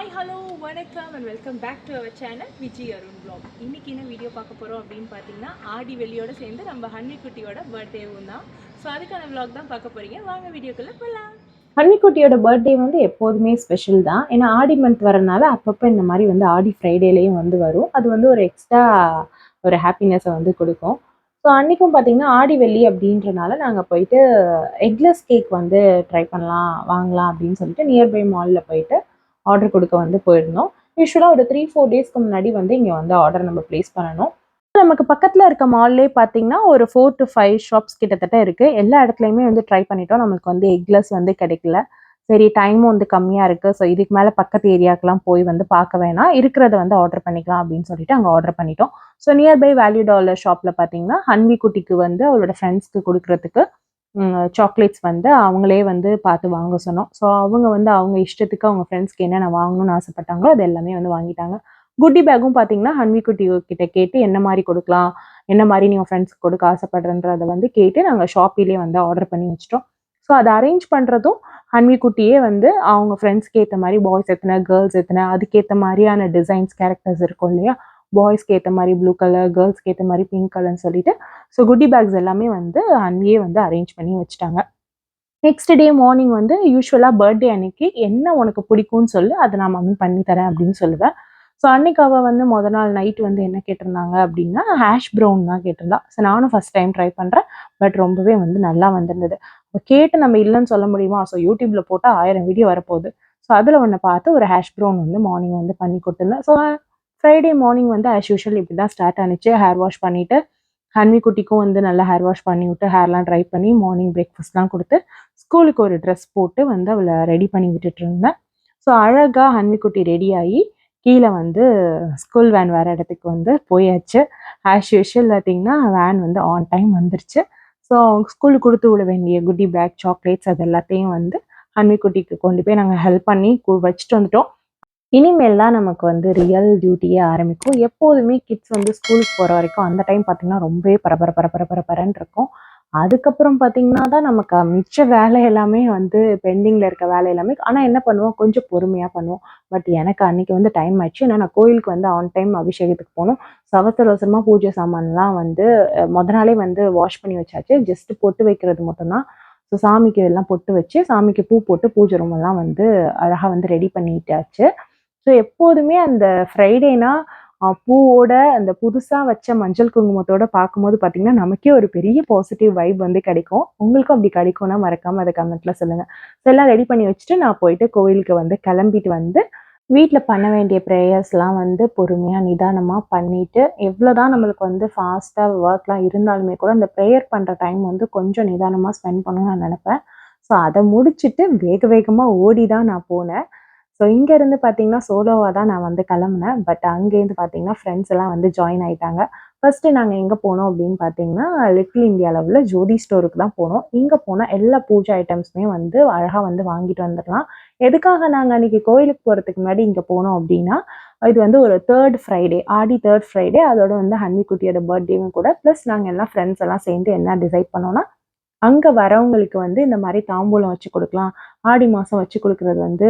Hi hello வணக்கம் and welcome back to our channel Vijay Arun blog இன்றைக்கி என்ன video பார்க்க போகிறோம் அப்படின்னு பார்த்தீங்கன்னா ஆடி வெளியோடு சேர்ந்து நம்ம ஹன்னிக்குட்டியோட பர்த்டேவும் தான். ஸோ அதுக்கான வ்ளாக் தான் பார்க்க போறீங்க. வாங்க வீடியோக்குள்ளே போகலாம் ஹன்னிக்குட்டியோட பர்த்டே வந்து எப்போதுமே ஸ்பெஷல் தான். ஏன்னா ஆடி மந்த் வரனால அப்பப்போ இந்த மாதிரி வந்து ஆடி ஃப்ரைடேலையும் வந்து வரும். அது வந்து ஒரு எக்ஸ்ட்ரா ஒரு ஹாப்பினஸை வந்து கொடுக்கும். ஸோ அன்றைக்கும் பார்த்தீங்கன்னா ஆடி வெள்ளி அப்படின்றனால நாங்கள் போயிட்டு எக்லெஸ் கேக் வந்து ட்ரை பண்ணலாம் வாங்கலாம் அப்படின்னு சொல்லிட்டு நியர்பை மாலில் போயிட்டு ஆர்டர் கொடுக்க வந்து போயிருந்தோம். யூஸ்வலாக ஒரு த்ரீ ஃபோர் டேஸ்க்கு முன்னாடி வந்து இங்கே வந்து ஆர்டர் நம்ம ப்ளேஸ் பண்ணணும். நமக்கு பக்கத்தில் இருக்க மால்லே பார்த்தீங்கன்னா ஒரு ஃபோர் டு ஃபைவ் ஷாப்ஸ் கிட்டத்தட்ட இருக்குது எல்லா இடத்துலையுமே வந்து ட்ரை பண்ணிட்டோம். நமக்கு வந்து எக்லெஸ் வந்து கிடைக்கல. சரி டைமும் வந்து கம்மியாக இருக்குது ஸோ இதுக்கு மேலே பக்கத்து ஏரியாக்கெலாம் போய் வந்து பார்க்க வேணாம். இருக்கிறத வந்து ஆர்டர் பண்ணிக்கலாம் அப்படின்னு சொல்லிட்டு அங்கே ஆர்டர் பண்ணிட்டோம். ஸோ நியர்பை வேல்யூ டாலர் ஷாப்பில் பார்த்தீங்கன்னா ஹன்வி குட்டிக்கு வந்து அவளோட ஃப்ரெண்ட்ஸ்க்கு கொடுக்குறதுக்கு சாக்லேட்ஸ் வந்து அவங்களே வந்து பார்த்து வாங்க சொன்னோம். ஸோ அவங்க வந்து அவங்க இஷ்டத்துக்கு அவங்க ஃப்ரெண்ட்ஸ்க்கு என்னென்ன வாங்கணும்னு ஆசைப்பட்டாங்களோ அது எல்லாமே வந்து வாங்கிட்டாங்க. குட்டி பேக்கும் பார்த்தீங்கன்னா ஹன்வி குட்டி கிட்ட கேட்டு என்ன மாதிரி கொடுக்கலாம் என்ன மாதிரி நீங்கள் உன் ஃப்ரெண்ட்ஸ்க்கு கொடுக்க ஆசைப்படுறன்றதை வந்து கேட்டு நாங்கள் ஷாப்பிலே வந்து ஆர்டர் பண்ணி வச்சிட்டோம். ஸோ அதை அரேஞ்ச் பண்ணுறதும் ஹன்வி குட்டியே வந்து அவங்க ஃப்ரெண்ட்ஸ்க்கு ஏற்ற மாதிரி பாய்ஸ் எத்தனை கேர்ள்ஸ் எத்தனை அதுக்கேற்ற மாதிரியான டிசைன்ஸ் கேரக்டர்ஸ் இருக்கும் இல்லையா? பாய்ஸ்க்கு ஏற்ற மாதிரி ப்ளூ கலர் கேர்ள்ஸ்க்கு ஏற்ற மாதிரி பிங்க் கலர்னு சொல்லிட்டு ஸோ குட்டி பேக்ஸ் எல்லாமே வந்து அங்கேயே வந்து அரேஞ்ச் பண்ணி வச்சுட்டாங்க. நெக்ஸ்ட் டே மார்னிங் வந்து யூஸ்வலாக பர்த்டே அன்னைக்கு என்ன உனக்கு பிடிக்கும்னு சொல்லி அதை நான் மம்மி பண்ணி தரேன் அப்படின்னு சொல்லுவேன். ஸோ அன்னைக்கு அவள் வந்து முத நாள் நைட் வந்து என்ன கேட்டிருந்தாங்க அப்படின்னா ஹேஷ் ப்ரௌன் தான் கேட்டிருந்தா. ஸோ நானும் ஃபஸ்ட் டைம் ட்ரை பண்ணுறேன் பட் ரொம்பவே வந்து நல்லா வந்திருந்தது. அப்போ கேட்டு நம்ம இல்லைன்னு சொல்ல முடியுமா? ஸோ யூடியூப்பில் போட்டால் ஆயிரம் வீடியோ வரப்போகுது. ஸோ அதில் ஒன்று பார்த்து ஒரு ஹேஷ் ப்ரௌன் வந்து மார்னிங் வந்து பண்ணி கொடுத்துருந்தேன். ஸோ ஃப்ரைடே மார்னிங் வந்து ஆஸ் யூஷுவல் இப்படி தான் ஸ்டார்ட் ஆனிச்சு. ஹேர் வாஷ் பண்ணிவிட்டு ஹன்வி குட்டிக்கும் வந்து நல்லா ஹேர் வாஷ் பண்ணி விட்டு ஹேர்லாம் ட்ரை பண்ணி மார்னிங் பிரேக்ஃபாஸ்ட்லாம் கொடுத்து ஸ்கூலுக்கு ஒரு ட்ரெஸ் போட்டு வந்து அவளை ரெடி பண்ணி விட்டுட்டு இருந்தேன். ஸோ அழகாக ஹன்வி குட்டி ரெடி ஆகி கீழே வந்து ஸ்கூல் வேன் வேறு இடத்துக்கு வந்து போயாச்சு. ஆஸ் யூஷுவல் பார்த்தீங்கன்னா வேன் வந்து ஆன் டைம் வந்துருச்சு. ஸோ ஸ்கூலுக்கு கொடுத்து விட வேண்டிய குட்டி பேக் சாக்லேட்ஸ் அது எல்லாத்தையும் வந்து ஹன்வி குட்டிக்கு கொண்டு போய் நாங்கள் ஹெல்ப் பண்ணி கு- வச்சுட்டு வந்துட்டோம். இனிமேல் தான் நமக்கு வந்து ரியல் டியூட்டியே ஆரம்பிக்கும். எப்போதுமே கிட்ஸ் வந்து ஸ்கூலுக்கு போகிற வரைக்கும் அந்த டைம் பார்த்திங்கன்னா ரொம்பவே பரபர பரபர பரபரன்னு இருக்கும். அதுக்கப்புறம் பார்த்திங்கன்னா தான் நமக்கு மிச்ச வேலை எல்லாமே வந்து பெண்டிங்கில் இருக்க வேலை எல்லாமே ஆனால் என்ன பண்ணுவோம்? கொஞ்சம் பொறுமையாக பண்ணுவோம். பட் எனக்கு அன்றைக்கி வந்து டைம் ஆயிடுச்சு. ஏன்னா நான் கோயிலுக்கு வந்து ஆன் டைம் அபிஷேகத்துக்கு போகணும் சவசரவசரமாக அவசர அவசரமாக பூஜை சாமான்லாம் வந்து அஹ், முத நாளே வந்து வாஷ் பண்ணி வச்சாச்சு. ஜஸ்ட் பொட்டு வைக்கிறது மட்டும்தான். ஸோ சாமிக்கு எல்லாம் பொட்டு வச்சு சாமிக்கு பூ போட்டு பூஜை ரூமெல்லாம் எல்லாம் வந்து அழகாக வந்து ரெடி பண்ணிட்டாச்சு. ஸோ எப்போதுமே அந்த ஃப்ரைடேனா பூவோட அந்த புதுசாக வச்ச மஞ்சள் குங்குமத்தோட பார்க்கும்போது பார்த்தீங்கன்னா நமக்கே ஒரு பெரிய பாசிட்டிவ் வைப் வந்து கிடைக்கும். உங்களுக்கும் அப்படி கிடைக்கும்னா மறக்காமல் அதை கமெண்ட்டில் சொல்லுங்கள் ஸோ எல்லாம் ரெடி பண்ணி வச்சுட்டு நான் போயிட்டு கோவிலுக்கு வந்து கிளம்பிட்டு வந்து வீட்டில் பண்ண வேண்டிய ப்ரேயர்ஸ்லாம் வந்து பொறுமையாக நிதானமாக பண்ணிவிட்டு எவ்வளோ தான் நம்மளுக்கு வந்து ஃபாஸ்ட்டாக ஒர்க்லாம் இருந்தாலுமே கூட அந்த ப்ரேயர் பண்ணுற டைம் வந்து கொஞ்சம் நிதானமாக ஸ்பெண்ட் பண்ணணும்னு நான் நினப்பேன். ஸோ அதை முடிச்சுட்டு வேக வேகமாக ஓடி தான் நான் போனேன். ஸோ இங்கேருந்து பார்த்தீங்கன்னா சோலோவாக தான் நான் வந்து கிளம்புனேன். பட் அங்கேருந்து பார்த்தீங்கன்னா ஃப்ரெண்ட்ஸ் எல்லாம் வந்து ஜாயின் ஆயிட்டாங்க. ஃபர்ஸ்ட்டு நாங்கள் எங்கே போனோம் அப்படின்னு பார்த்தீங்கன்னா லிட்டில் இந்தியா லெவலில் ஜோதி ஸ்டோருக்கு தான் போனோம். இங்கே போனால் எல்லா பூஜை ஐட்டம்ஸுமே வந்து அழகாக வந்து வாங்கிட்டு வந்துடலாம். எதுக்காக நாங்கள் அன்றைக்கி கோயிலுக்கு போகிறதுக்கு முன்னாடி இங்கே போனோம் அப்படின்னா இது வந்து ஒரு third Friday Aadi third Friday அதோட வந்து ஹன்னி குட்டியோட பர்த்டேவும் கூட. ப்ளஸ் நாங்கள் எல்லாம் ஃப்ரெண்ட்ஸ் எல்லாம் சேர்ந்து என்ன டிசைட் பண்ணோம்னா அங்கே வரவங்களுக்கு வந்து இந்த மாதிரி தாம்பூலம் வச்சு கொடுக்கலாம். ஆடி மாதம் வச்சு கொடுக்குறது வந்து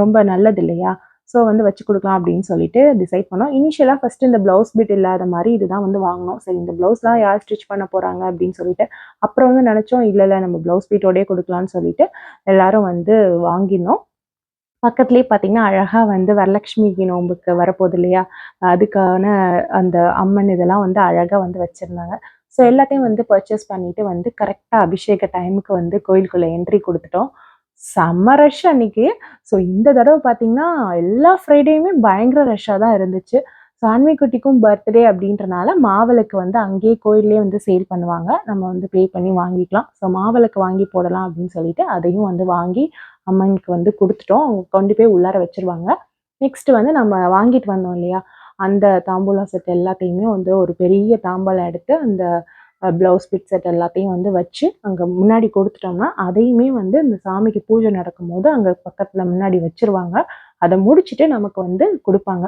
ரொம்ப நல்லது இல்லையா ஸோ வந்து வச்சு கொடுக்கலாம் அப்படின்னு சொல்லிட்டு டிசைட் பண்ணோம். இனிஷியலாக ஃபஸ்ட்டு இந்த ப்ளவுஸ் பிட் இல்லாத மாதிரி இதுதான் வந்து வாங்கினோம். சரி இந்த ப்ளவுஸ்லாம் யார் ஸ்டிச் பண்ண போகிறாங்க அப்படின்னு சொல்லிட்டு அப்புறம் வந்து நினச்சோம் இல்லை இல்லை நம்ம ப்ளவுஸ் பீட்டோடயே கொடுக்கலான்னு சொல்லிட்டு எல்லாரும் வந்து வாங்கினோம். பக்கத்துலேயே பார்த்தீங்கன்னா அழகாக வந்து வரலட்சுமிக்கு நோம்புக்கு வரப்போகுது இல்லையா? அதுக்கான அந்த அம்மன் இதெல்லாம் வந்து அழகாக வந்து வச்சுருந்தாங்க. ஸோ எல்லாத்தையும் வந்து பர்ச்சேஸ் பண்ணிவிட்டு வந்து கரெக்டாக அபிஷேக டைமுக்கு வந்து கோயிலுக்குள்ளே என்ட்ரி கொடுத்துட்டோம். செம்ம ரஷ் அன்னைக்கு. ஸோ இந்த தடவை பார்த்தீங்கன்னா எல்லா ஃப்ரைடேயுமே பயங்கர ரஷ்ஷாக தான் இருந்துச்சு. ஸோ ஆன்மீகுட்டிக்கும் பர்த்டே அப்படின்றனால மாவிளக்கு வந்து அங்கேயே கோயிலே வந்து சேல் பண்ணுவாங்க. நம்ம வந்து பே பண்ணி வாங்கிக்கலாம். ஸோ மாவிளக்கு வாங்கி போடலாம் அப்படின்னு சொல்லிட்டு அதையும் வந்து வாங்கி அம்மனுக்கு வந்து கொடுத்துட்டோம். அவங்க கொண்டு போய் உள்ளார வச்சிருவாங்க. நெக்ஸ்ட் வந்து நம்ம வாங்கிட்டு வந்தோம் இல்லையா? அந்த தாம்பூலம் செட் எல்லாத்தையுமே வந்து ஒரு பெரிய தாம்பலம் எடுத்து அந்த ப்ளவுஸ் பிட் செட் எல்லாத்தையும் வந்து வச்சு அங்கே முன்னாடி கொடுத்துட்டோம்னா அதையுமே வந்து இந்த சாமிக்கு பூஜை நடக்கும்போது அங்கே பக்கத்தில் முன்னாடி வச்சிருவாங்க. அதை முடிச்சுட்டு நமக்கு வந்து கொடுப்பாங்க.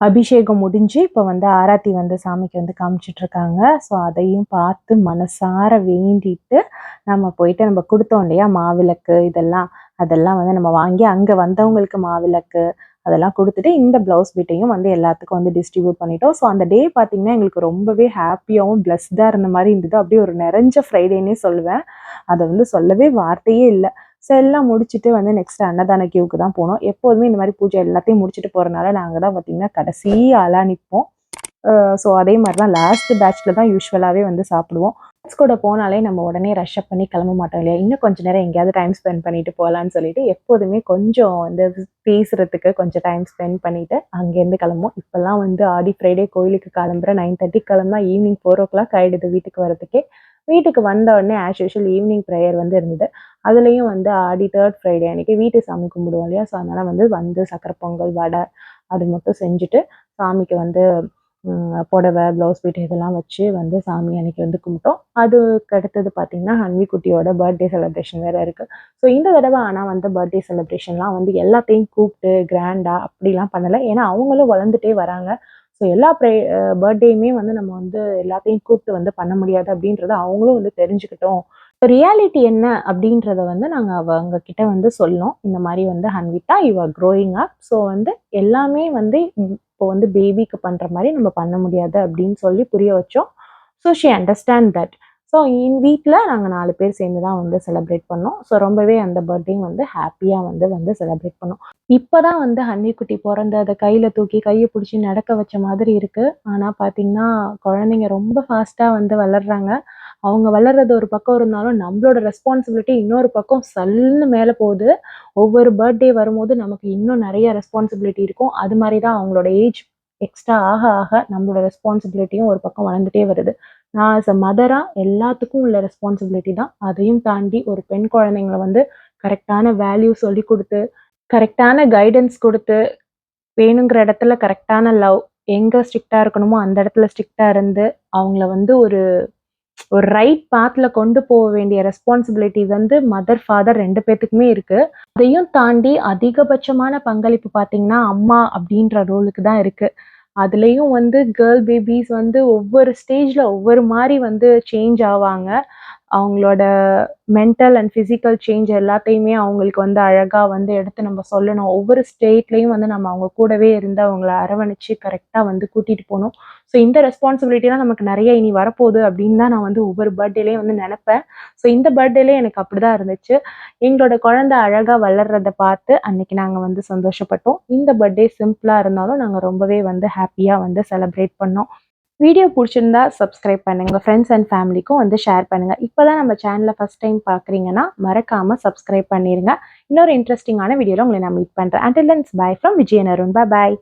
அபிஷேகம் முடிஞ்சு இப்போ வந்து ஆராத்தி வந்து சாமிக்கு வந்து காமிச்சிட்டு இருக்காங்க ஸோ அதையும் பார்த்து மனசார வேண்டிட்டு நம்ம போயிட்டு நம்ம கொடுத்தோம் இல்லையா? மாவிளக்கு இதெல்லாம் அதெல்லாம் வந்து நம்ம வாங்கி அங்கே வந்தவங்களுக்கு மாவிளக்கு அதெல்லாம் கொடுத்துட்டு இந்த ப்ளவுஸ் பிட்டையும் வந்து எல்லாத்துக்கும் வந்து டிஸ்ட்ரிபியூட் பண்ணிட்டோம். ஸோ அந்த டே பார்த்தீங்கன்னா எங்களுக்கு ரொம்பவே ஹாப்பியாகவும் பிளஸ்டாக இருந்த மாதிரி இருந்தது. அப்படியே ஒரு நிறைஞ்ச ஃப்ரைடேனே சொல்லுவேன். அதை வந்து சொல்லவே வார்த்தையே இல்லை. ஸோ எல்லாம் முடிச்சுட்டு வந்து நெக்ஸ்ட் அன்னதான கியூக்கு தான் போனோம். எப்போதுமே இந்த மாதிரி பூஜை எல்லாத்தையும் முடிச்சுட்டு போகிறனால நாங்கள் தான் பார்த்தீங்கன்னா கடைசி ஆளாக நிற்போம் ஸோ அதே மாதிரி தான் லாஸ்ட் பேட்ச்ல தான் யூஸ்வலாகவே வந்து சாப்பிடுவோம். ஃப்ரெண்ட்ஸ் கூட போனாலே நம்ம உடனே ரஷ் அப் பண்ணி கிளம்ப மாட்டோம் இல்லையா? இன்னும் கொஞ்சம் நேரம் எங்கேயாவது டைம் ஸ்பெண்ட் பண்ணிட்டு போகலான்னு சொல்லிட்டு எப்போதுமே கொஞ்சம் வந்து பேசுறதுக்கு கொஞ்சம் டைம் ஸ்பெண்ட் பண்ணிட்டு அங்கேருந்து கிளம்புவோம். இப்போல்லாம் வந்து ஆடி ஃப்ரைடே கோயிலுக்கு கிளம்புற நைன் தேர்ட்டி கிளம்புனா ஈவினிங் ஃபோர் ஓ கிளாக் ஆகிடுது வீட்டுக்கு வரதுக்கே வீட்டுக்கு வந்த உடனே ஆஸ் யூஷுவல் ஈவினிங் ப்ரேயர் வந்து இருந்தது. அதுலேயும் வந்து ஆடி தேர்ட் ஃப்ரைடே அன்னைக்கு வீட்டு சாமி கும்பிடுவோம் இல்லையா? ஸோ அதனால் வந்து வந்து சக்கரை பொங்கல் வடை அது மட்டும் செஞ்சுட்டு சாமிக்கு வந்து புடவை ப்ளவுஸ் பீட் இதெல்லாம் வச்சு வந்து சாமி அன்னைக்கு வந்து கும்பிட்டோம். அதுக்கு அடுத்தது பார்த்தீங்கன்னா ஹன்வி குட்டியோட பர்த்டே செலிப்ரேஷன் வேறு இருக்குது ஸோ இந்த தடவை ஆனால் வந்து பர்த்டே செலிப்ரேஷன்லாம் வந்து எல்லாத்தையும் கூப்பிட்டு கிராண்டாக அப்படிலாம் பண்ணலை. ஏன்னா அவங்களும் வளர்ந்துட்டே வராங்க. ஸோ எல்லா ப்ரே பர்த்டேயுமே வந்து நம்ம வந்து எல்லாத்தையும் கூப்பிட்டு வந்து பண்ண முடியாது அப்படின்றத அவங்களும் வந்து தெரிஞ்சுக்கிட்டோம். ரியாலிட்டி என்ன அப்படின்றத வந்து நாங்கள் அவங்க கிட்ட வந்து சொல்லோம் இந்த மாதிரி வந்து Hanvitha you are growing up so வந்து எல்லாமே வந்து இப்போ வந்து பேபிக்கு பண்ணுற மாதிரி நம்ம பண்ண முடியாது அப்படின்னு சொல்லி புரிய வச்சோம். So she understand that so என் வீட்டில் நாங்கள் நாலு பேர் சேர்ந்து தான் வந்து செலிப்ரேட் பண்ணோம். ஸோ ரொம்பவே அந்த பர்த்டேயும் வந்து ஹாப்பியாக வந்து வந்து செலிப்ரேட் பண்ணோம். இப்போ தான் வந்து ஹன்னிக்குட்டி பிறந்து அதை கையில் தூக்கி கையை பிடிச்சி நடக்க வச்ச மாதிரி இருக்குது ஆனால் பார்த்தீங்கன்னா குழந்தைங்க ரொம்ப ஃபாஸ்ட்டாக வந்து வளர்றாங்க. அவங்க வளர்றது ஒரு பக்கம் இருந்தாலும் நம்மளோட ரெஸ்பான்சிபிலிட்டி இன்னொரு பக்கம் சல்லுன்னு மேலே போகுது. ஒவ்வொரு பர்த்டே வரும்போது நமக்கு இன்னும் நிறைய ரெஸ்பான்சிபிலிட்டி இருக்கும். அது மாதிரி தான் அவங்களோட ஏஜ் எக்ஸ்ட்ரா ஆக ஆக நம்மளோட ரெஸ்பான்சிபிலிட்டியும் ஒரு பக்கம் வளர்ந்துட்டே வருது. நான் ஆஸ் அ மதராக எல்லாத்துக்கும் உள்ள ரெஸ்பான்சிபிலிட்டி தான். அதையும் தாண்டி ஒரு பெண் குழந்தைங்கள வந்து கரெக்டான வேல்யூ சொல்லி கொடுத்து கரெக்டான கைடன்ஸ் கொடுத்து வேணுங்கிற இடத்துல கரெக்டான லவ் எங்கே ஸ்ட்ரிக்டாக இருக்கணுமோ அந்த இடத்துல ஸ்ட்ரிக்டாக இருந்து அவங்கள வந்து ஒரு ஒரு ரைட் பாத்தில் கொண்டு போக வேண்டிய ரெஸ்பான்சிபிலிட்டி வந்து மதர் ஃபாதர் ரெண்டு பேர்த்துக்குமே இருக்குது அதையும் தாண்டி அதிகபட்சமான பங்களிப்பு பார்த்தீங்கன்னா அம்மா அப்படின்ற ரோலுக்கு தான் இருக்குது அதுலேயும் வந்து கேர்ள் பேபிஸ் வந்து ஒவ்வொரு ஸ்டேஜில் ஒவ்வொரு மாதிரி வந்து சேஞ்ச் ஆவாங்க. அவங்களோட மென்டல் அண்ட் ஃபிசிக்கல் சேஞ்ச் எல்லாத்தையுமே அவங்களுக்கு வந்து அழகாக வந்து எடுத்து நம்ம சொல்லணும். ஒவ்வொரு ஸ்டேட்லேயும் வந்து நம்ம அவங்க கூடவே இருந்து அவங்கள அரவணைச்சு கரெக்டாக வந்து கூட்டிகிட்டு போகணும். ஸோ இந்த ரெஸ்பான்சிபிலிட்டிலாம் நமக்கு நிறைய இனி வரப்போகுது அப்படின்னு தான் நான் வந்து ஒவ்வொரு பர்த்டேலேயும் வந்து நினைப்பேன். ஸோ இந்த பர்த்டேலே எனக்கு அப்படி தான் இருந்துச்சு. எங்களோட குழந்தை அழகாக வளர்றத பார்த்து அன்னைக்கு நாங்கள் வந்து சந்தோஷப்பட்டோம். இந்த பர்த்டே சிம்பிளாக இருந்தாலும் நாங்கள் ரொம்பவே வந்து ஹாப்பியாக வந்து செலப்ரேட் பண்ணோம். வீடியோ பிடிச்சிருந்தா சப்ஸ்கிரைப் பண்ணுங்க. உங்கள் ஃப்ரெண்ட்ஸ் அண்ட் ஃபேமிலிக்கும் வந்து ஷேர் பண்ணுங்க. இப்போ தான் நம்ம சேனலை ஃபஸ்ட் டைம் பார்க்குறீங்கன்னா மறக்காம சப்ஸ்கிரைப் பண்ணிருங்க. இன்னொரு இன்ட்ரெஸ்டிங்கான வீடியோவில் உங்களை நான் மீட் பண்ணுறேன் until bye from Vijayan Arun bye